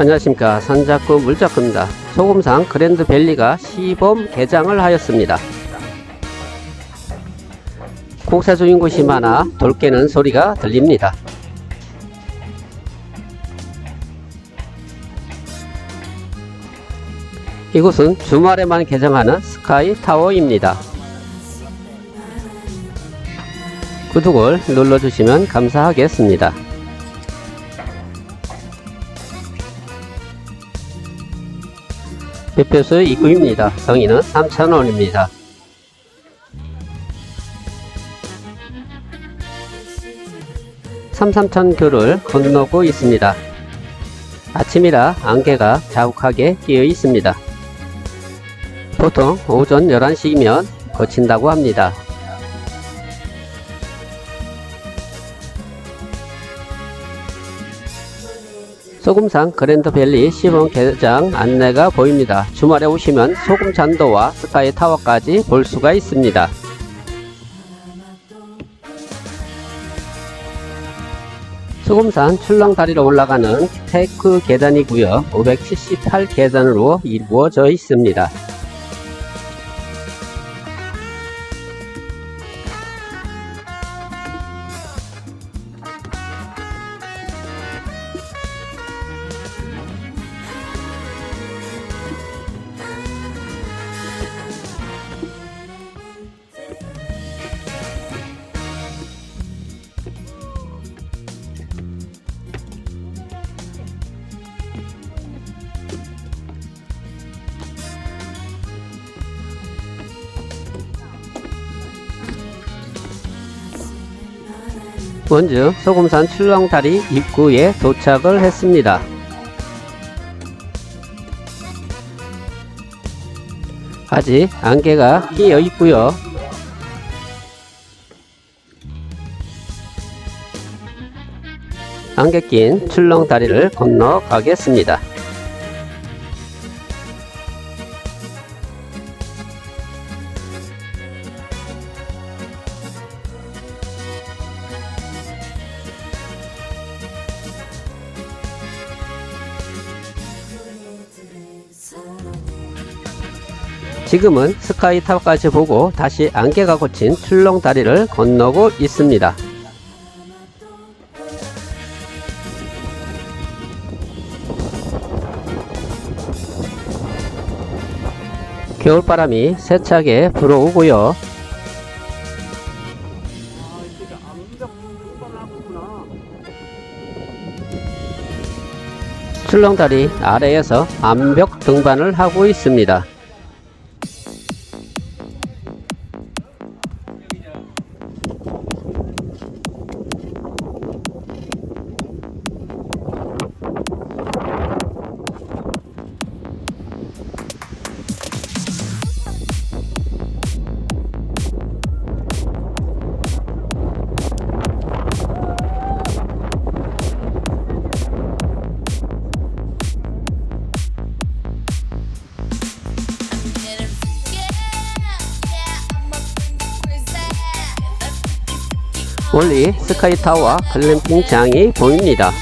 안녕하십니까 산자쿠 물자쿠입니다. 소금산 그랜드밸리가 시범 개장을 하였습니다. 공사 중인 곳이 많아 돌 깨는 소리가 들립니다. 이곳은 주말에만 개장하는 스카이 타워입니다. 구독을 눌러주시면 감사하겠습니다. 대표소 입구입니다. 성인은 3,000원입니다. 삼삼천 교를 건너고 있습니다. 아침이라 안개가 자욱하게 끼어 있습니다. 보통 오전 11시면 거친다고 합니다. 소금산 그랜드밸리 시범 개장 안내가 보입니다. 주말에 오시면 소금 잔도와 스카이 타워까지 볼 수가 있습니다. 소금산 출렁다리로 올라가는 테크 계단이고요. 578 계단으로 이루어져 있습니다. 원주 소금산 출렁다리 입구에 도착을 했습니다. 아직 안개가 끼어 있고요. 안개 낀 출렁다리를 건너 가겠습니다. 지금은 스카이 타워까지 보고 다시 안개가 걷힌 출렁다리를 건너고 있습니다. 겨울바람이 세차게 불어오고요. 출렁다리 아래에서 암벽 등반을 하고 있습니다. 멀리 스카이 타워와 글램핑장이 보입니다.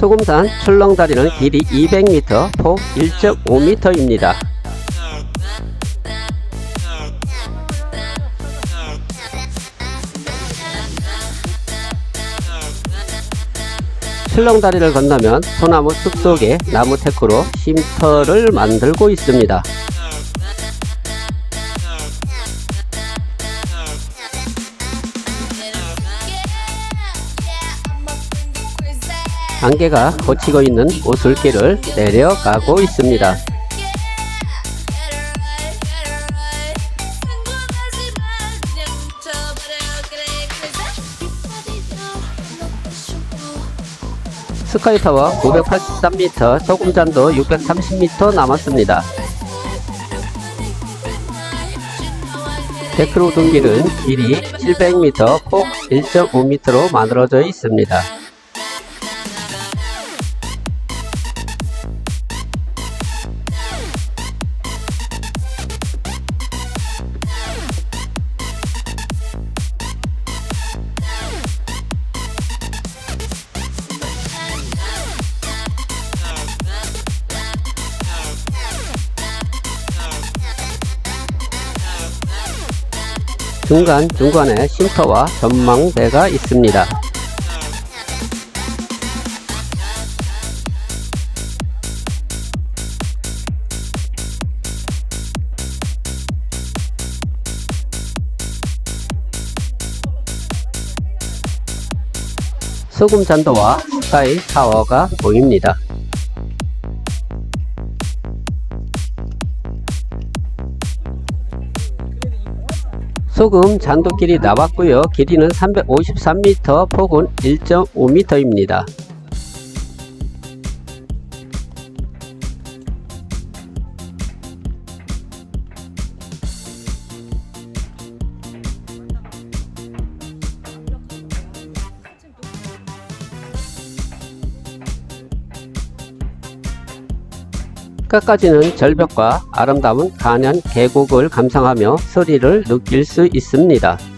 소금산 출렁다리는 길이 200m, 폭 1.5m입니다. 출렁다리를 건너면 소나무 숲 속에 나무 테크로 쉼터를 만들고 있습니다. 안개가 걷히고 있는 오솔길을 내려가고 있습니다. 스카이타워 983m, 소금잔도 630m 남았습니다. 데크로드 길은 길이 700m, 폭 1.5m로 만들어져 있습니다. 중간 중간에 쉼터와 전망대가 있습니다. 소금 잔도와 스카이 타워가 보입니다. 소금 잔도 길이 나왔고요. 길이는 353m, 폭은 1.5m입니다. 끝까지는 절벽과 아름다운 간현 계곡을 감상하며 소리를 느낄 수 있습니다.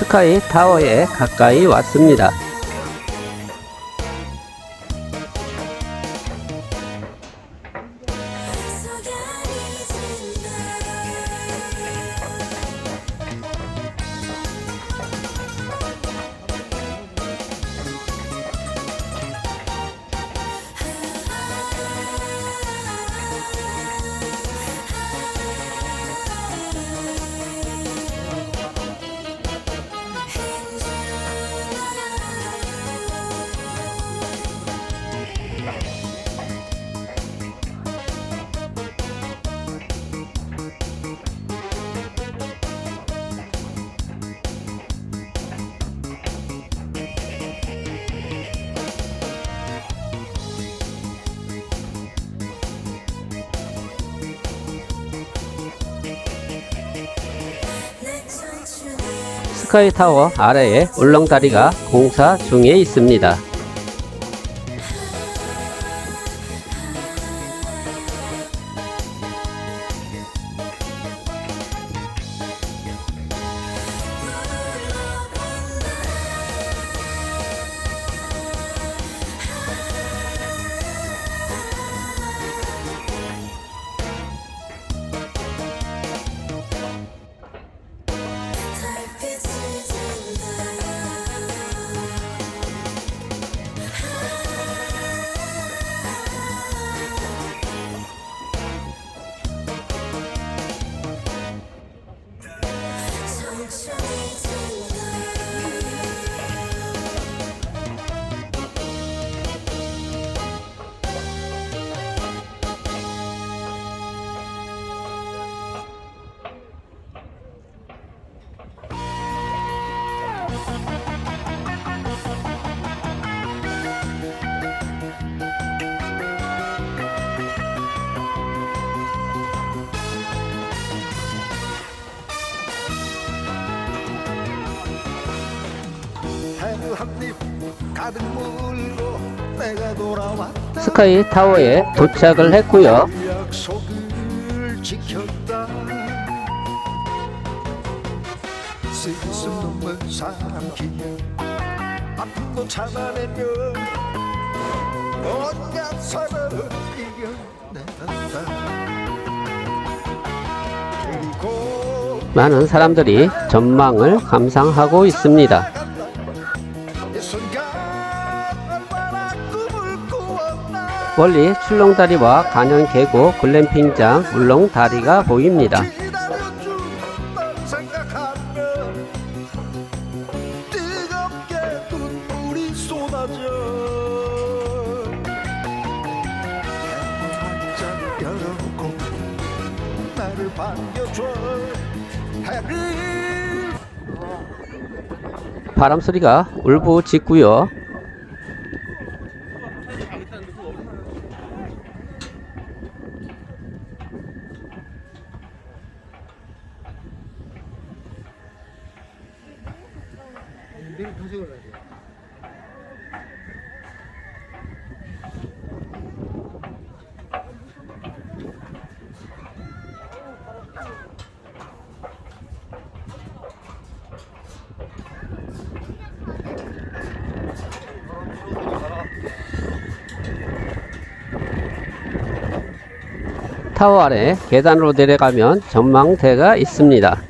스카이 타워에 가까이 왔습니다. 스카이 타워 아래에 울렁다리가 공사 중에 있습니다. 스카이 타워에 도착을 했고요. 많은 사람들이 전망을 감상하고 있습니다. 멀리 출렁다리와 간현 계곡 글램핑장 울렁다리가 보입니다. 바람 소리가 울부짖고요. 타워 아래 계단으로 내려가면 전망대가 있습니다.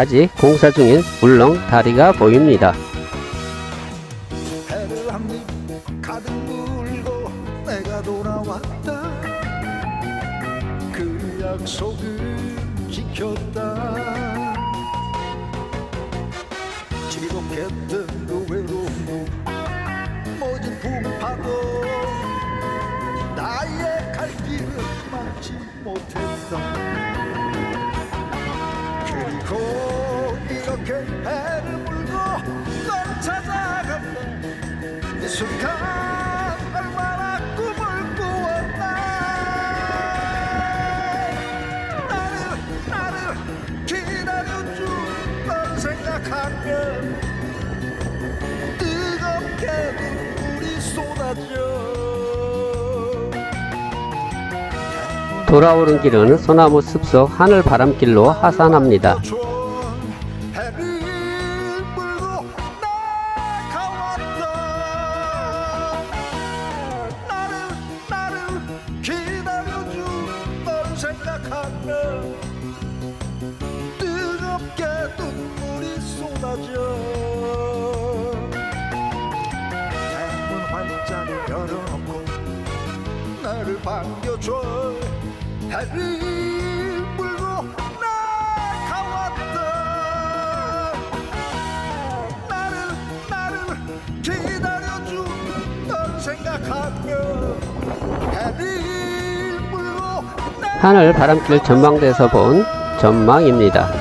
아직 공사 중인 보입니다. 물고 내가 돌아왔다. 그 나의 갈 길을 막지 못했다 돌아오는 길은 소나무 숲속 하늘 바람길로 하산합니다. 반겨줘 해를 물고 나가왔다 나를 나를 기다려준 널 생각하며 물고 나 하늘 바람길 전망대에서 본 전망입니다.